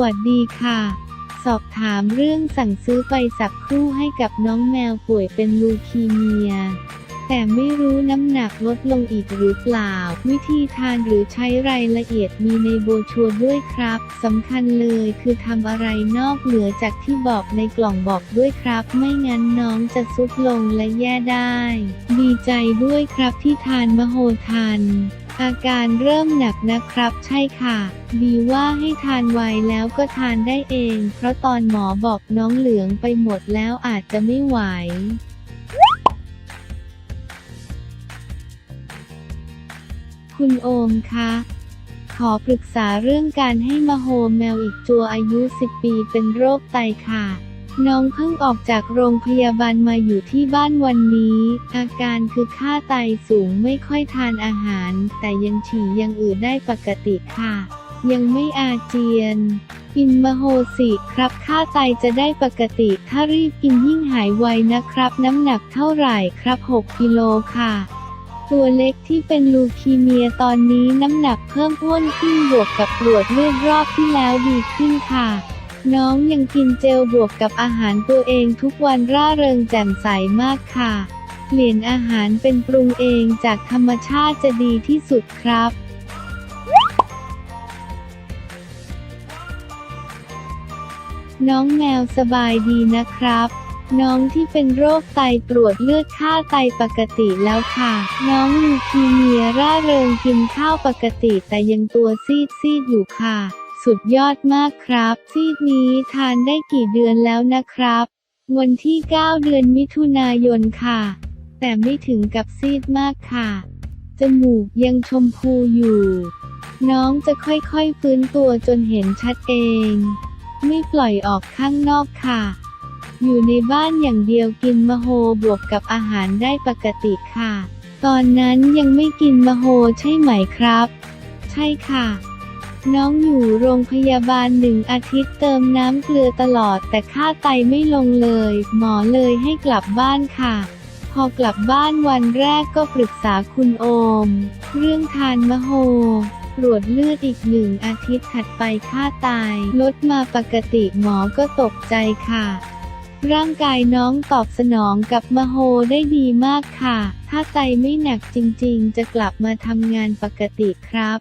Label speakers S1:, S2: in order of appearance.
S1: วัสดีค่ะ สอบถามเรื่องสั่งซื้อไปสักครู่ให้กับน้องแมวป่วยเป็นลูคีเมีย แต่ไม่รู้น้ำหนักลดลงอีกหรือเปล่า วิธีทานหรือใช้รายละเอียดมีในโบชัวด้วยครับสำคัญเลยคือทำอะไรนอกเหนือจากที่บอกในกล่องบอกด้วยครับ ไม่งั้นน้องจะซุดลงและแย่ได้ ดีใจด้วยครับที่ทานมโหทัน อาการเริ่มหนักนะครับ ใช่ค่ะ ดีว่าให้ทานไวแล้วก็ทานได้เอง เพราะตอนหมอบอกน้องเหลืองไปหมดแล้วอาจจะไม่ไหวคุณโอมคะ ขอปรึกษาเรื่องการให้มาโฮแมวอีกตัวอายุ 10 ปีเป็นโรคไตค่ะ น้องเพิ่งออกจากโรงพยาบาลมาอยู่ที่บ้านวันนี้ อาการคือค่าไตสูงไม่ค่อยทานอาหาร แต่ยังฉี่ยังอืดได้ปกติค่ะ ยังไม่อาเจียน กินมโหสิครับค่าไตจะได้ปกติ ถ้ารีบกินยิ่งหายไวนะครับ น้ำหนักเท่าไหร่ครับ 6 กิโลค่ะตัวเล็กที่เป็นลูคีเมียตอนนี้น้ำหนักเพิ่มอ้วนขึ้นบวกกับตรวจเลือดรอบที่แล้วดีขึ้นค่ะ น้องยังกินเจลบวกกับอาหารตัวเองทุกวันร่าเริงแจ่มใสมากค่ะ เปลี่ยนอาหารเป็นปรุงเองจากธรรมชาติจะดีที่สุดครับน้องแมวสบายดีนะครับ น้องที่เป็นโรคไตตรวจเลือดค่าไตปกติแล้วค่ะ น้องลูคีเมียร่าเริงกินข้าวปกติแต่ยังตัวซีดซีดอยู่ค่ะ สุดยอดมากครับ ซีดนี้ทานได้กี่เดือนแล้วนะครับ วันที่ 9 เดือนมิถุนายนค่ะ แต่ไม่ถึงกับซีดมากค่ะ จมูกยังชมพูอยู่ น้องจะค่อยๆฟื้นตัวจนเห็นชัดเอง ไม่ปล่อยออกข้างนอกค่ะ อยู่ในบ้านอย่างเดียวกินมะโฮบวกกับอาหารได้ปกติค่ะ ตอนนั้นยังไม่กินมะโฮใช่ไหมครับ ใช่ค่ะ น้องอยู่โรงพยาบาลหนึ่งอาทิตย์เติมน้ำเกลือตลอดแต่ค่าไตไม่ลงเลย หมอเลยให้กลับบ้านค่ะ พอกลับบ้านวันแรกก็ปรึกษาคุณโอม เรื่องทานมะโฮตรวจเลือดอีกหนึ่งอาทิตย์ถัดไปค่าไตลดมาปกติหมอก็ตกใจค่ะ ร่างกายน้องตอบสนองกับมะโฮได้ดีมากค่ะ ถ้าไตไม่หนักจริงๆ จะกลับมาทำงานปกติครับ